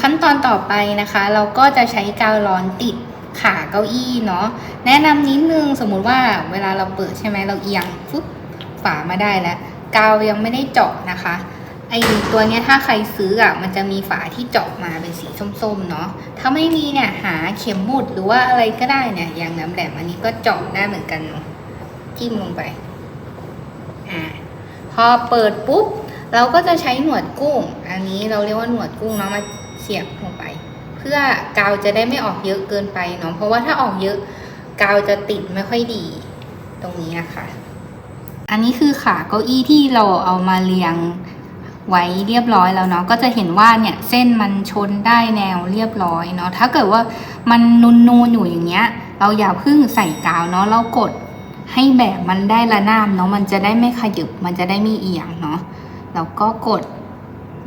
ขั้นตอนต่อไปนะคะ เราก็จะใช้กาวร้อนติดขาเก้าอี้เนาะแนะนำนิดนึงสมมุติว่าเวลาเราเปิดใช่ไหมเราเอียงปุ๊บฝามาได้แล้วกาวยังไม่ได้เจาะนะคะไอตัวเนี้ยถ้าใครซื้ออะมันจะมีฝาที่เจาะมาเป็นสีส้มๆเนาะถ้าไม่มีเนี่ยหาเข็มหมุดหรือว่าอะไรก็ได้เนี่ยอย่างน้ำแหลมอันนี้ก็เจาะได้เหมือนกันจิ้มลงไปอ่าพอเปิดปุ๊บเราก็จะใช้หนวดกุ้ง อันนี้เราเรียกว่าหนวดกุ้งเนาะมา สียบลงไป เพื่อกาวจะได้ไม่ออกเยอะเกินไปเนาะเพราะว่าถ้าออกเยอะกาวจะติดไม่ค่อยดี ตรงนี้นะคะ อันนี้คือขาเก้าอี้ที่เราเอามาเรียงไว้เรียบร้อยแล้วเนาะก็จะเห็นว่าเนี่ยเส้นมันชนได้แนวเรียบร้อยเนาะถ้าเกิดว่ามันนูนๆอยู่อย่างเงี้ย เราอย่าเพิ่งใส่กาวเนาะเรากดให้แบบมันได้ระนาบเนาะมันจะได้ไม่ขยับมันจะได้ไม่เอียงเนาะแล้วก็กด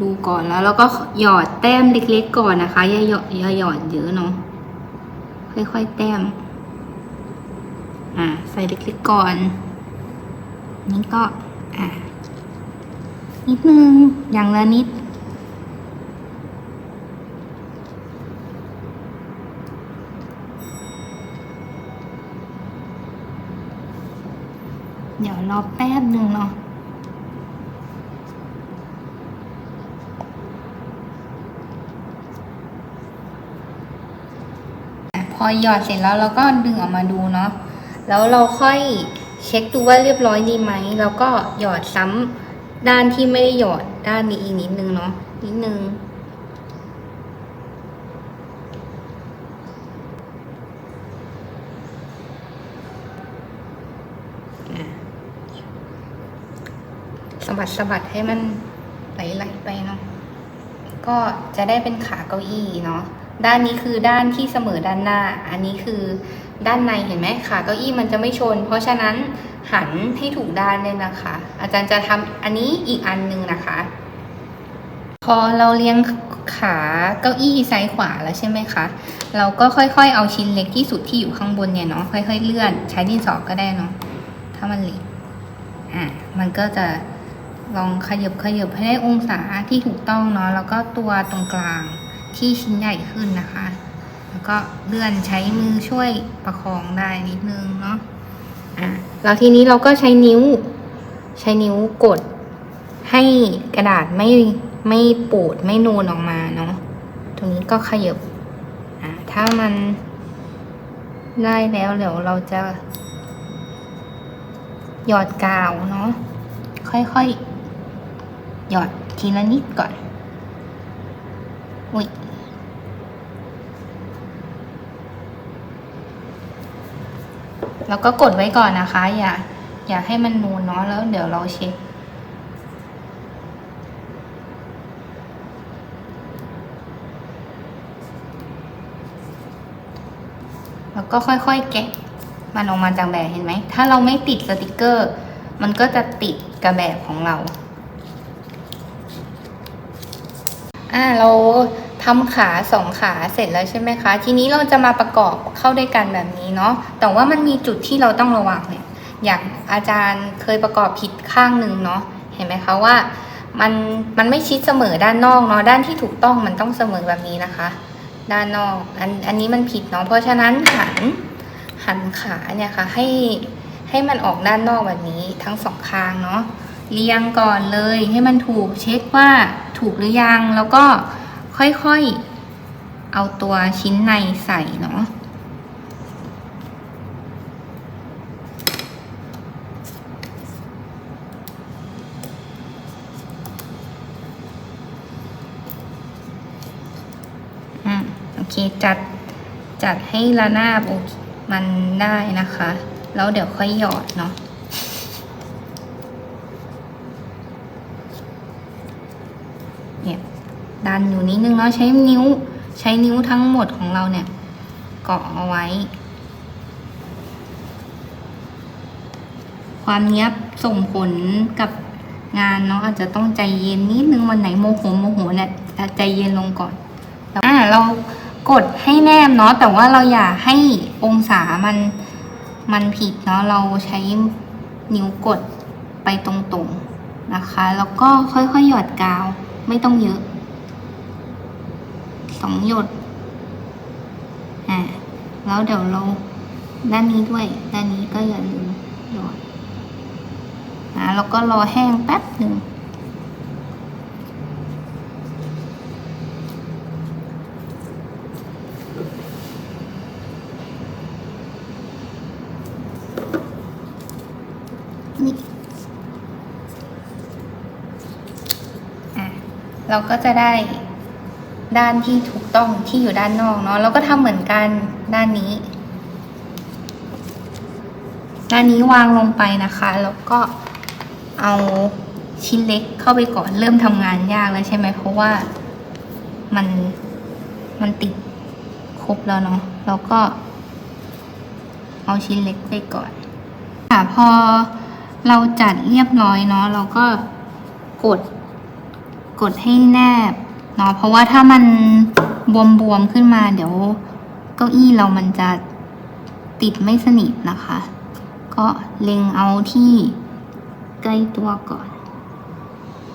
ดูก่อนแล้วเราก็หยอดแต้มเล็กๆก่อนนะคะ อย่าหยอดอย่าหยอดเยอะเนาะค่อยๆแต้ม อ่า ใส่เล็กๆก่อน นี่ก็ อ่า นิดนึง อย่างละนิด เดี๋ยวรอแป๊บหนึ่งเนาะ พ อหยอดเสร็จแล้วเราก็ดึงออกมาดูเนาะแล้วเราค่อยเช็คดูว่าเรียบร้อยดีไหมแล้วก็หยอดซ้ำด้านที่ไม่ได้หยอดด้านนี้อีกนิดนึงเนาะนิดนึงสะบัดสะบัดให้มันไหลๆไปเนาะก็จะได้เป็นขาเก้าอี้เนาะ ด้านนี้คือด้านที่เสมอด้านหน้า อันนี้คือด้านในเห็นไหมขาเก้าอี้มันจะไม่ชน เพราะฉะนั้นหันให้ถูกด้านเลยนะคะ อาจารย์จะทำอันนี้อีกอันหนึ่งนะคะ พอเราเลี้ยงขาเก้าอี้ซ้ายขวาแล้วใช่ไหมคะ เราก็ค่อยๆ เอาชิ้นเล็กที่สุดที่อยู่ข้างบนเนี่ยเนาะค่อยๆ เลื่อนใช้ดินสอก็ได้เนาะถ้ามันเล็กอะมันก็จะลองขยับขยับให้ได้องศาที่ถูกต้องเนาะแล้วก็ตัวตรงกลาง ที่ชิ้นใหญ่ขึ้นนะคะ แล้วก็เลื่อนใช้มือช่วยประคองได้นิดนึงเนาะอะแล้วทีนี้เราก็ใช้นิ้ว ใช้นิ้วกด ให้กระดาษไม่ไม่ปูดไม่นูนออกมาเนาะตรงนี้ก็ขยับอะถ้ามันได้แล้วเดี๋ยวเราจะ หยอดกาวเนาะค่อยๆ หยอดทีละนิดก่อน อุ้ย แล้วก็กดไว้ก่อนนะคะ อย่าอย่าให้มันนูนเนาะแล้วเดี๋ยวเราเช็คแล้วก็ค่อยๆแกะมันออกมาจากแบบเห็นไหม ถ้าเราไม่ติดสติกเกอร์ มันก็จะติดกับแบบของเรา อ่าเรา ทำขาสองขาเสร็จแล้วใช่ไหมคะ ทีนี้เราจะมาประกอบเข้าด้วยกันแบบนี้เนาะแต่ว่ามันมีจุดที่เราต้องระวังเนี่ยอย่างอาจารย์เคยประกอบผิดข้างหนึ่งเนาะเห็นไหมคะว่ามันมันไม่ชิดเสมอด้านนอกเนาะด้านที่ถูกต้องมันต้องเสมอแบบนี้นะคะ ด้านนอกอันอันนี้มันผิดเนาะเพราะฉะนั้นหันหันขาเนี่ยค่ะให้ให้มันออกด้านนอกแบบนี้ทั้งสองข้างเนาะเรียงก่อนเลยให้มันถูกเช็คว่าถูกหรือยังแล้วก็ ค่อยๆ เอาตัวชิ้นในใส่เนาะอืมโอเค จัด จัดให้ระนาบมันได้นะคะ แล้วเดี๋ยวค่อยหยอดเนาะ เนี่ย ดันอยู่นิดนึงเนาะใช้นิ้ว ใช้นิ้วทั้งหมดของเราเนี่ยเกาะเอาไว้ ความเนี้ยบส่งผลกับงานเนาะอาจจะต้องใจเย็นนิดนึงวันไหนโมโหโมโหเนี่ยใจเย็นลงก่อนอ่าเรากดให้แนบเนาะแต่ว่าเราอย่าให้องศามันมันผิดเนาะเราใช้นิ้วกดไปตรงๆนะคะ แล้วก็ค่อยๆหยอดกาวไม่ต้องเยอะ สองหยด อ่า แล้วเดี๋ยวเราด้านนี้ด้วย ด้านนี้ก็อย่าลืมหยดอ่าแล้วก็รอแห้งแป๊บหนึ่งนี่อะเราก็จะได้ ด้านที่ถูกต้องที่อยู่ด้านนอกเนาะเราก็ทำเหมือนกันด้านนี้ ด้านนี้วางลงไปนะคะ แล้วก็เอาชิ้นเล็กเข้าไปก่อนเริ่มทำงานยากแล้วใช่ไหมเพราะว่ามันมันติดครบแล้วเนาะแล้วก็ เอาชิ้นเล็กไปก่อน ค่ะพอเราจัดเรียบร้อยเนาะเราก็กด กดให้แนบ เนาะเพราะว่าถ้ามันบวมๆขึ้นมา เดี๋ยวเก้าอี้เรามันจะติดไม่สนิทนะคะ ก็เล็งเอาที่ใกล้ตัวก่อน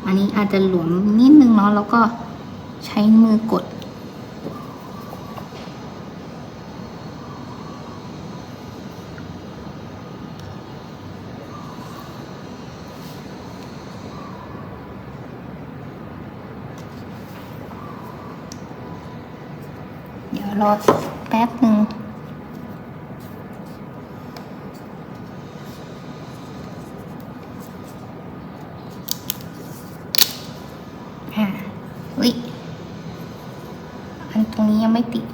อันนี้อาจจะหลวมนิดนึงเนาะแล้วก็ใช้มือกด รอแป๊บหนึ่งอะอุ้ยอันตรงนี้ยังไม่ติด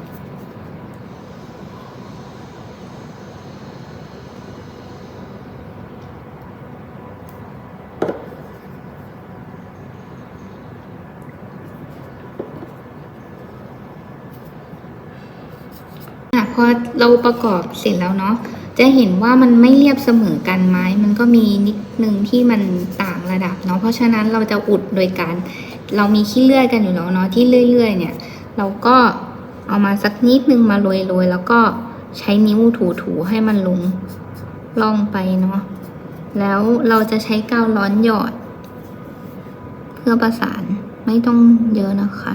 พอเราประกอบเสร็จแล้วเนาะจะเห็นว่ามันไม่เรียบเสมอกันไม้ มันก็มีนิดนึงที่มันต่างระดับเนาะเพราะฉะนั้นเราจะอุดโดยการ เรามีขี้เลื่อยกันอยู่แล้วเนาะที่เลื่อย ๆ เนี่ย เราก็เอามาสักนิดนึงมาโรยๆแล้วก็ใช้นิ้วถูๆให้มันลงล่องไปเนาะแล้วเราจะใช้กาวร้อนหยอด เพื่อประสานไม่ต้องเยอะนะคะ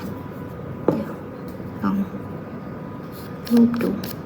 เ